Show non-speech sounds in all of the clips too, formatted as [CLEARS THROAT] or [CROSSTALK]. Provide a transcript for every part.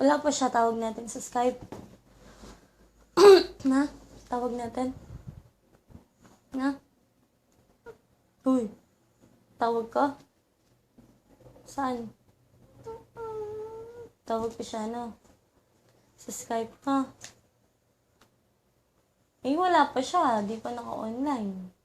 Wala pa siya. Tawag natin sa Skype. [CLEARS THROAT] na? Tawag natin. Na? Uy. Tawag ka? Saan? Tawag pa siya, no? Sa Skype, ha? Eh, wala pa siya. Di pa naka-online.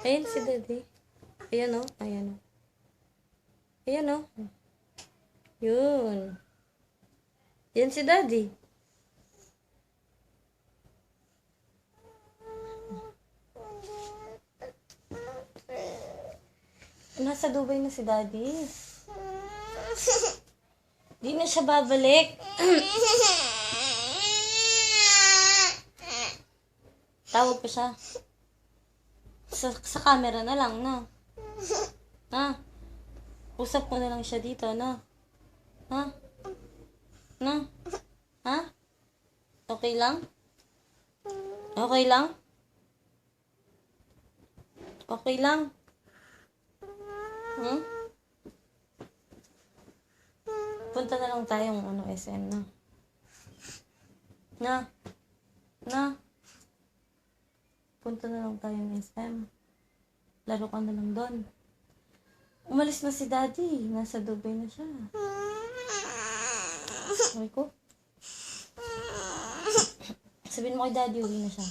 Ayan si Daddy. Ayan o. Ayan o. Ayan o. Yun. Yan si Daddy. Nasa Dubai na si Daddy. Di na siya babalik. Tawag pa siya. Sa, sa camera na lang, no? Ha? Usap ko na lang siya dito, no? Ha? No? Ha? Okay lang? Okay lang? Okay lang? Hmm? Punta na lang tayong ano, SM na. Na? Na? Punta na lang tayong SM. Laro ka na lang doon. Umalis na si Daddy. Nasa Dubai na siya. Okay ko? Sabihin mo kay Daddy, uwi na siya.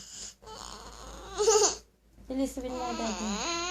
Dali, sabihin mo kay Daddy.